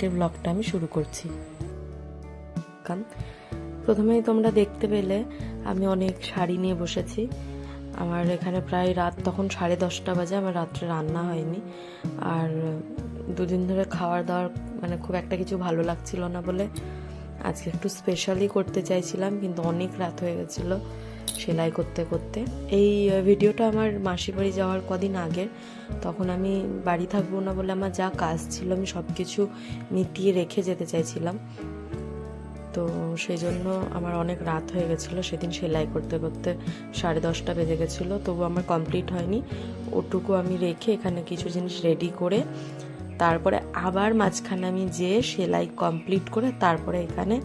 আজকের ব্লগটা আমি শুরু করছি। প্রথমেই তোমরা দেখতে পেলে আমি অনেক শাড়ি নিয়ে বসেছি। আমার এখানে প্রায় রাত, তখন সাড়ে দশটা বাজে, আমার রাত্রে রান্না হয়নি। আর দুদিন ধরে খাওয়ার দাওয়ার মানে খুব একটা কিছু ভালো লাগছিল না বলে আজকে একটু স্পেশালি করতে চাইছিলাম, কিন্তু অনেক রাত হয়ে গেছিল। সেলাই করতে করতে। এই ভিডিওটা আমার মাসির বাড়ি যাওয়ার কদিন আগের। তখন আমি বাড়ি থাকব না বলে আমার যা কাজ ছিল আমি সব কিছু মিটিয়ে রেখে যেতে চাইছিলাম। তো সেই জন্য আমার অনেক রাত হয়ে গেছিল। সেদিন সেলাই করতে করতে সাড়ে দশটা বেজে গেছিল। তবু আমার কমপ্লিট হয়নি। ওটুকু আমি রেখে এখানে কিছু জিনিস রেডি করে তারপরে আবার মাঝখানে আমি যেয়ে সেলাই কমপ্লিট করে তারপরে এখানে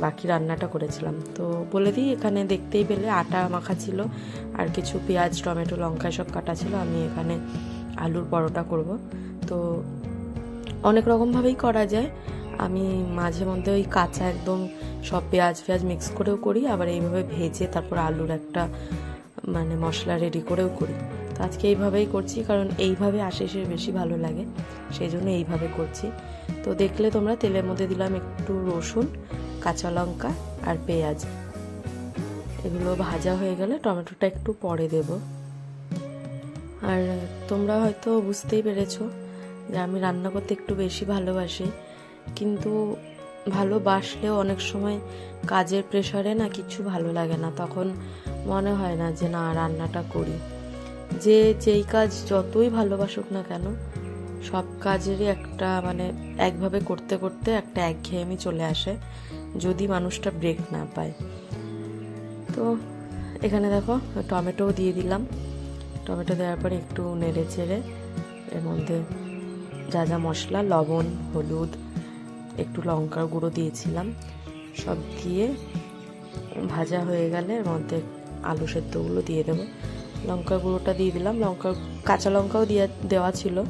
বাকি রান্নাটা করেছিলাম। তো বলে দিই, এখানে দেখতেই পেলে আটা মাখা ছিল আর কিছু পেঁয়াজ, টমেটো, লঙ্কা সব কাটা ছিল। আমি এখানে আলুর পরোটা করব। তো অনেক রকমভাবেই করা যায়। আমি মাঝে মধ্যে ওই কাঁচা একদম সব পেঁয়াজ ফেয়াজ মিক্স করেও করি, আবার এইভাবে ভেজে তারপর আলুর একটা মানে মশলা রেডি করেও করি। তো আজকে এইভাবেই করছি, কারণ এইভাবে আশেষের বেশি ভালো লাগে। সেই জন্য এইভাবে করছি। তো দেখলে তোমরা তেলের মধ্যে দিলাম একটু রসুন কাঁচা লঙ্কা আর পেঁয়াজ। এগুলো ভাজা হয়ে গেলে টমেটোটা একটু পরে দেব। আর তোমরা হয়তো বুঝতেই পেরেছ যে আমি রান্না করতে একটু বেশি ভালোবাসি। কিন্তু ভালোবাসলেও অনেক সময় কাজের প্রেশারে না কিছু ভালো লাগে না। তখন মনে হয় না যে না, রান্নাটা করি। যে যেই কাজ যতই ভালোবাসুক না কেন, সব কাজেরই একটা মানে একভাবে করতে করতে একটা একঘেয়েমি চলে আসে। যদি মানুষটা ব্রেক না পায়। তো এখানে দেখো, টমেটোও দিয়ে দিলাম। টমেটো দেওয়ার পরে একটু নেড়ে চেড়ে এর মধ্যে যা যা মশলা, লবণ, হলুদ, একটু লঙ্কার গুঁড়ো দিয়েছিলাম। সব দিয়ে ভাজা হয়ে গেলে এর মধ্যে আলু সেদ্ধগুলো দিয়ে দেবো। লঙ্কার গুঁড়োটা দিয়ে দিলাম। লঙ্কার, কাঁচা লঙ্কাও দিয়ে, দেওয়া ছিল।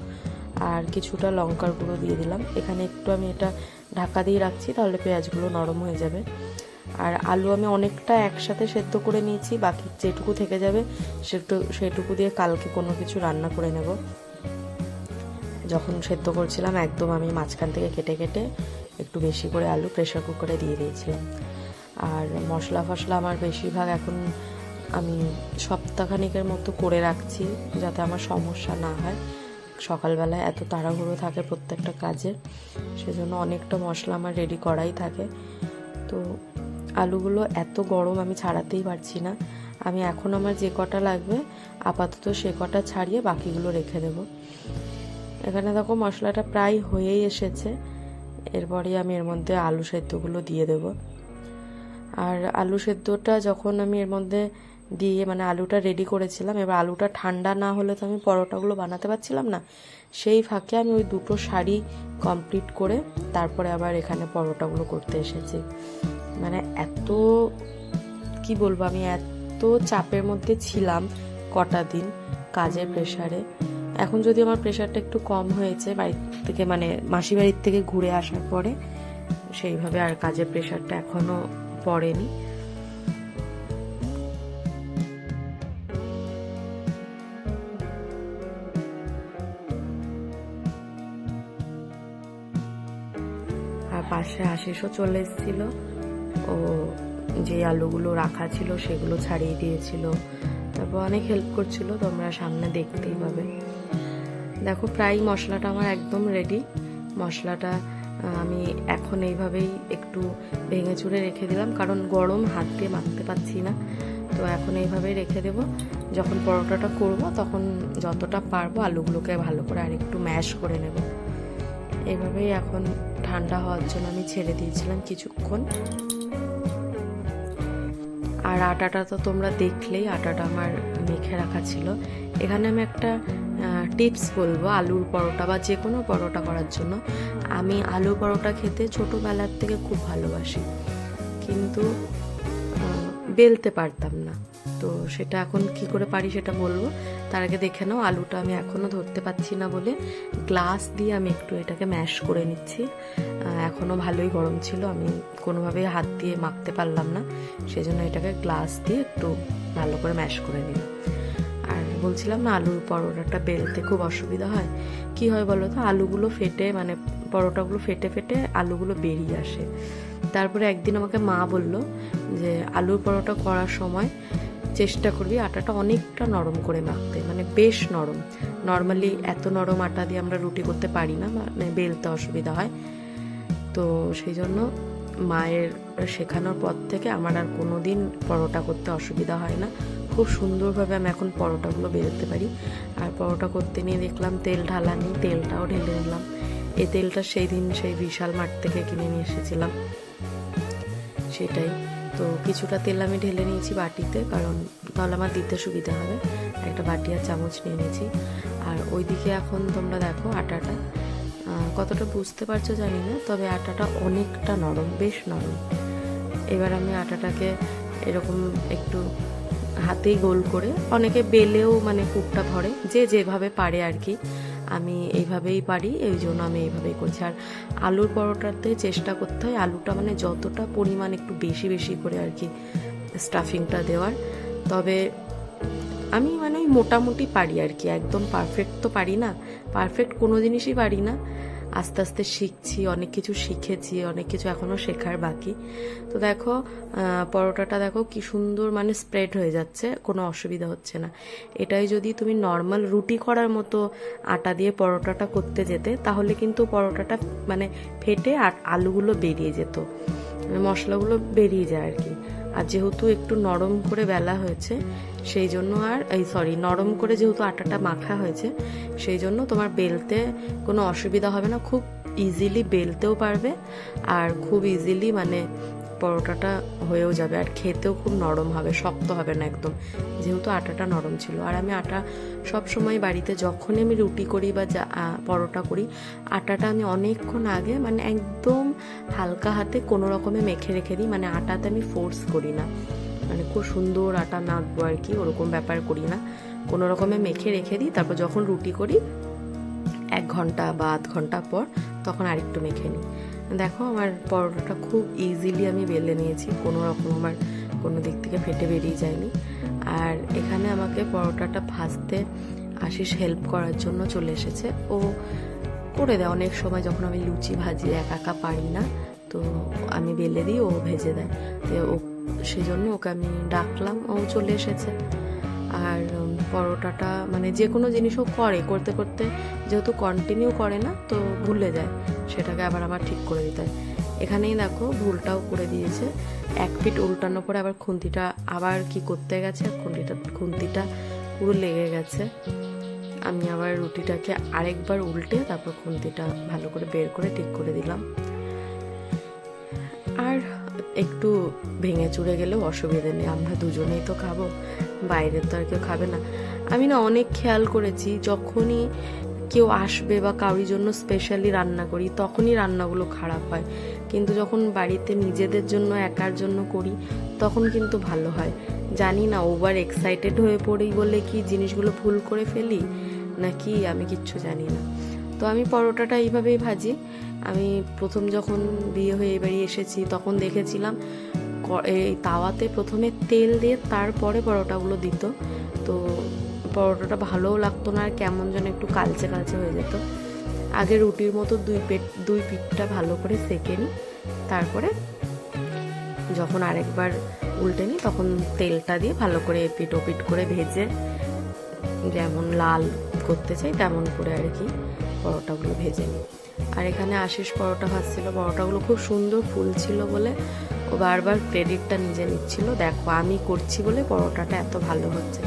আর কিছুটা লঙ্কার গুঁড়ো দিয়ে দিলাম। এখানে একটু আমি এটা ঢাকা দিয়ে রাখছি, তাহলে পেঁয়াজগুলো নরম হয়ে যাবে। আর আলু আমি অনেকটা একসাথে সেদ্ধ করে নিয়েছি, বাকি যেটুকু থেকে যাবে সেটু, সেটুকু দিয়ে কালকে কোনো কিছু রান্না করে নেব। যখন সেদ্ধ করছিলাম, একদম আমি মাঝখান থেকে কেটে কেটে একটু বেশি করে আলু প্রেশার কুকারে দিয়ে দিয়েছিলাম। আর মশলা ফসলা আমার বেশিরভাগ এখন আমি সপ্তাহখানিকের মতো করে রাখছি, যাতে আমার সমস্যা না হয়। সকালবেলায় এত তাড়াহুড়ো থাকে প্রত্যেকটা কাজের সেজন্য অনেকটা মশলা আমার রেডি করাই থাকে। তো আলুগুলো এত গরম আমি ছাড়াতেই পারছি না। আমি এখন আমার যে কটা লাগবে, আপাতত সে কটা ছাড়িয়ে বাকিগুলো রেখে দেব। এখানে দেখো মশলাটা প্রায় হয়েই এসেছে। এরপরে আমি এর মধ্যে আলু সেদ্ধগুলো দিয়ে দেব। আর আলু সেদ্ধটা যখন আমি এর মধ্যে দিয়ে মানে আলুটা রেডি করেছিলাম। এবার আলুটা ঠান্ডা না হলে তো আমি পরোটাগুলো বানাতে পারছিলাম না। সেই ফাঁকে আমি ওই দুটো শাড়ি কমপ্লিট করে তারপরে আবার এখানে পরোটাগুলো করতে এসেছি। মানে এত, কি বলব আমি, এত চাপের মধ্যে ছিলাম কটা দিন কাজের প্রেশারে এখন যদি আমার প্রেশারটা একটু কম হয়েছে, বাড়ির থেকে মানে মাসি বাড়ির থেকে ঘুরে আসার পরে, সেইভাবে আর কাজের প্রেশারটা এখনও পড়েনি। পাশে আশিসও চলে এসেছিল। ও যে আলুগুলো রাখা ছিল সেগুলো ছাড়িয়ে দিয়েছিল। তারপর অনেক হেল্প করছিল, তোমরা সামনে দেখতেই পাবে। দেখো, প্রায় মশলাটা আমার একদম রেডি মশলাটা আমি এখন এইভাবেই একটু ভেঙে চুড়ে রেখে দিলাম, কারণ গরম হাত দিয়ে মাখতে পারছি না। তো এখন এইভাবেই রেখে দেব। যখন পরোটাটা করব, তখন যতটা পারব আলুগুলোকে ভালো করে আর একটু ম্যাশ করে নেব। এভাবেই এখন ঠান্ডা হওয়ার জন্য আমি ছেড়ে দিয়েছিলাম কিছুক্ষণ। আর আটাটা তো তোমরা দেখলেই আটাটা আমার মেখে রাখা ছিল। এখানে আমি একটা টিপস বলব, আলুর পরোটা বা যে কোনো পরোটা করার জন্য। আমি আলু পরোটা খেতে ছোটোবেলার থেকে খুব ভালোবাসি। কিন্তু বেলতে পারতাম না। তো সেটা এখন কি করে পারি সেটা বলব? তার আগে দেখে নাও, আলুটা আমি এখনও ধরতে পারছি না বলে গ্লাস দিয়ে আমি একটু এটাকে ম্যাশ করে নিচ্ছি। এখনও ভালোই গরম ছিল, আমি কোনোভাবেই হাত দিয়ে মাখতে পারলাম না। সেজন্য এটাকে গ্লাস দিয়ে একটু ভালো করে ম্যাশ করে নিলাম। বলছিলাম না, আলুর পরোটাটা বেলতে খুব অসুবিধা হয়। কি হয় বলো তো, আলুগুলো ফেটে মানে পরোটাগুলো ফেটে ফেটে আলুগুলো বেরিয়ে আসে। তারপরে একদিন আমাকে মা বলল যে, আলুর পরোটা করার সময় চেষ্টা করবি আটাটা অনেকটা নরম করে মাখতে মানে বেশ নরম। নর্মালি এত নরম আটা দিয়ে আমরা রুটি করতে পারি না মানে বেলতে অসুবিধা হয়। তো সেই জন্য মায়ের শেখানোর পর থেকে আমার আর কোনো দিন পরোটা করতে অসুবিধা হয় না। খুব সুন্দরভাবে আমি এখন পরোটাগুলো বেরোতে পারি। আর পরোটা করতে নিয়ে দেখলাম তেল ঢালা নেই, তেলটাও ঢেলে নিলাম। এই তেলটা সেই দিন সেই বিশাল মাঠ থেকে কিনে নিয়ে এসেছিলাম। সেটাই। তো কিছুটা তেল আমি ঢেলে নিয়েছি বাটিতে, কারণ তাহলে আমার দিতে সুবিধা হবে। একটা বাটি আর চামচ নিয়ে নিয়েছি। আর ওইদিকে এখন তোমরা দেখো আটাটা। কতটা বুঝতে পারছ জানি না, তবে আটাটা অনেকটা নরম, বেশ নরম। এবার আমি আটাটাকে এরকম একটু হাতেই গোল করে, অনেকে বেলেও মানে কূপটা ভরে যে যেভাবে পারে আর কি। আমি এইভাবেই পারি, এই জন্য আমি এইভাবেই করছি। আর আলুর পরোটাতে চেষ্টা করতে হয়, আলুটা মানে যতটা পরিমাণ একটু বেশি বেশি করে আর কি স্টাফিংটা দেওয়ার। তবে আমি মানে ওই মোটামুটি পারি আর কি, একদম পারফেক্ট তো পারি না পারফেক্ট কোনো জিনিসই পারি না। আস্তে আস্তে শিখছি, অনেক কিছু শিখেছি, অনেক কিছু এখনও শেখার বাকি। তো দেখো পরোটাটা দেখো কি সুন্দর মানে স্প্রেড হয়ে যাচ্ছে, কোনো অসুবিধা হচ্ছে না। এটাই যদি তুমি নর্মাল রুটি করার মতো আটা দিয়ে পরোটাটা করতে যেতে, তাহলে কিন্তু পরোটাটা মানে ফেটে আর আলুগুলো বেরিয়ে যেত। মানে মশলাগুলো বেরিয়ে যায় আর কি। আর যেহেতু একটু নরম করে বেলা হয়েছে, সেই জন্য আর, এই সরি নরম করে যেহেতু আটাটা মাখা হয়েছে, সেই জন্য তোমার বেলতে কোনো অসুবিধা হবে না। খুব ইজিলি বেলতেও পারবে আর খুব ইজিলি মানে পরোটাটা হয়েও যাবে আর খেতেও খুব নরম হবে, শক্ত হবে না একদম। যেহেতু আটাটা নরম ছিল। আর আমি আটা সব সময় বাড়িতে যখনই আমি রুটি করি বা যা পরোটা করি, আটাটা আমি অনেকক্ষণ আগে মানে একদম হালকা হাতে কোনো রকমে মেখে রেখে দিই। মানে আটাতে আমি ফোর্স করি না। মানে খুব সুন্দর আটা মাখবো আর কি, ওরকম ব্যাপার করি না। কোনো রকমে মেখে রেখে দিই, তারপর যখন রুটি করি, এক ঘণ্টা বা আধ ঘণ্টা পর তখন আরেকটু মেখে নিই। দেখো, আমার পরোটাটা খুব ইজিলি আমি বেলে নিয়েছি। কোনো রকম আমার কোনো দিক থেকে ফেটে বেরিয়ে যায়নি। আর এখানে আমাকে পরোটাটা ভাজতে আশিস হেল্প করার জন্য চলে এসেছে। ও করে দেয়, অনেক সময় যখন আমি লুচি ভাজি একা একা পারি না, তো আমি বেলে দিই, ও ভেজে দেয়। তো ও সেই জন্য ওকে আমি ডাকলাম, ও চলে এসেছে। আর পরোটাটা মানে যে কোনো জিনিসও করে, করতে করতে যেহেতু কন্টিনিউ করে না, তো ভুলে যায়। সেটাকে আবার আমার ঠিক করে দিতে হয়। এখানেই দেখো ভুলটাও করে দিয়েছে। এক ফিট উল্টানোর পরে আবার খুন্তিটা আবার কি করতে গেছে? খুন্তিটা খুন্তিটা পুরো লেগে গেছে। আমি আবার রুটিটাকে আরেকবার উল্টে তারপর খুন্তিটা ভালো করে বের করে ঠিক করে দিলাম। আর একটু ভেঙে চুড়ে গেলেও অসুবিধে নেই, আমরা দুজনেই তো খাব। বাইরে তো আর কেউ খাবে না। আমি না অনেক খেয়াল করেছি, যখনই কেউ আসবে বা কারোর জন্য স্পেশালি রান্না করি, তখনই রান্নাগুলো খারাপ হয়। কিন্তু যখন বাড়িতে নিজেদের জন্য, একার জন্য করি, তখন কিন্তু ভালো হয়। জানি না ওভার এক্সাইটেড হয়ে পড়ি বলে কি জিনিসগুলো ভুল করে ফেলি? নাকি আমি কিচ্ছু জানি না। তো আমি পরোটাটা এইভাবেই ভাজি। আমি প্রথম যখন বিয়ে হয়ে এবারে এসেছি, তখন দেখেছিলাম এই তাওয়াতে প্রথমে তেল দিয়ে তারপরে পরোটাগুলো দিত। তো পরোটাটা ভালোও লাগতো না, আর কেমন যেন একটু কালচে কালচে হয়ে যেত। আগে রুটির মতো দুই পেট, দুই পিঠটা ভালো করে সেকে নিই, তারপরে যখন আরেকবার উল্টে নিই, তখন তেলটা দিয়ে ভালো করে এপিট ওপিট করে ভেজে, যেমন লাল করতে চাই তেমন করে আর কি পরোটাগুলো ভেজে নিই। আর এখানে আশিস পরোটা ভাজছিল, পরোটাগুলো খুব সুন্দর ফুল ছিল বলে ও বারবার ক্রেডিটটা নিজে নিচ্ছিল, দেখো, আমি করছি বলে পরোটাটা এত ভালো হচ্ছে।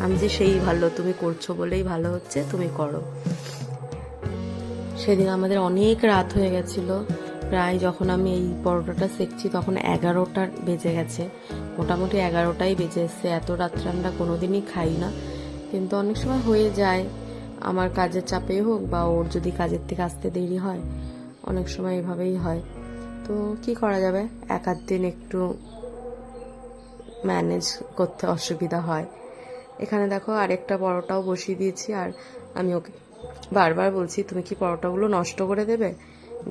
আমি যে সেই ভালো, তুমি করছ বলেই ভালো হচ্ছে, তুমি করো। সেদিন আমাদের অনেক রাত হয়ে গেছিল। প্রায় যখন আমি এই পরোটাটা সেকছি তখন এগারোটা বেজে গেছে। মোটামুটি এগারোটাই বেজে এসছে। এত রাত্রে আমরা কোনোদিনই খাই না। কিন্তু অনেক সময় হয়ে যায়। আমার কাজের চাপে হোক বা ওর যদি কাজের থেকে আসতে দেরি হয়, অনেক সময় এভাবেই হয়। তো কি করা যাবে? এক দিন একটু ম্যানেজ করতে অসুবিধা হয়। এখানে দেখো আরেকটা পরোটাও বসিয়ে দিয়েছি, আর আমি ওকে বারবার বলছি, তুমি কি পরোটাগুলো নষ্ট করে দেবে?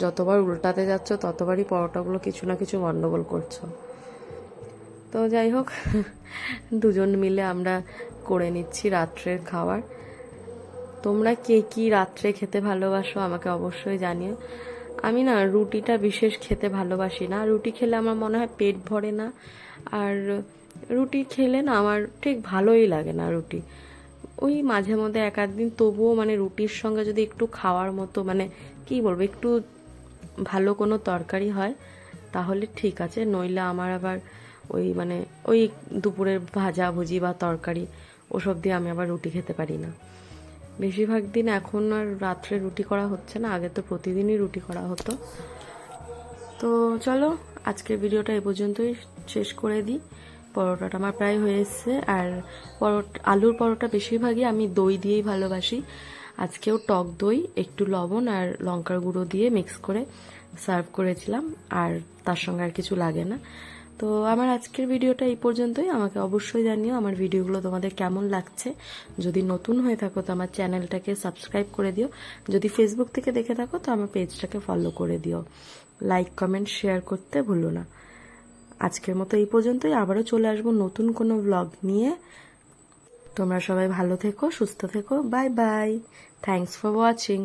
যতবার উল্টাতে যাচ্ছ, ততবারই পরোটাগুলো কিছু না কিছু গণ্ডগোল করছ। তো যাই হোক, দুজন মিলে আমরা করে নিচ্ছি রাত্রের খাবার। তোমরা কে কি রাত্রে খেতে ভালোবাসো আমাকে অবশ্যই জানিও। আমি না রুটিটা বিশেষ খেতে ভালোবাসি না। রুটি খেলে আমার মনে হয় পেট ভরে না। আর রুটি খেলে না আমার ঠিক ভালোই লাগে না রুটি। ওই মাঝে মধ্যে এক আধ দিন তবুও মানে রুটির সঙ্গে যদি একটু খাওয়ার মতো মানে কি বলব, একটু ভালো কোনো তরকারি হয়, তাহলে ঠিক আছে। নইলে আমার আবার ওই মানে ওই দুপুরের ভাজা ভুজি বা তরকারি, ওসব দিয়ে আমি আবার রুটি খেতে পারি না। বেশিরভাগ দিন এখন আর রাত্রে রুটি করা হচ্ছে না, আগে তো প্রতিদিনই রুটি করা হতো। তো চলো, আজকের ভিডিওটা এ পর্যন্তই শেষ করে দিই। পরোটাটা আমার প্রায় হয়ে আর পরোটা আলুর পরোটা বেশিরভাগই আমি দই দিয়েই ভালোবাসি। আজকেও টক দই, একটু লবণ আর লঙ্কার গুঁড়ো দিয়ে মিক্স করে সার্ভ করেছিলাম। আর তার সঙ্গে আর কিছু লাগে না। তো আমার আজকের ভিডিওটা এই পর্যন্তই। আমাকে অবশ্যই জানিও আমার ভিডিওগুলো তোমাদের কেমন লাগছে। যদি নতুন হয়ে থাকো তো আমার চ্যানেলটাকে সাবস্ক্রাইব করে দিও। যদি ফেসবুক থেকে দেখে থাকো তো আমার পেজটাকে ফলো করে দিও। লাইক কমেন্ট শেয়ার করতে ভুলো না। আজকের মতো এই পর্যন্তই। আবারও চলে আসব নতুন কোনো ব্লগ নিয়ে। তোমরা সবাই ভালো থেকো, সুস্থ থেকো। Bye bye thanks for watching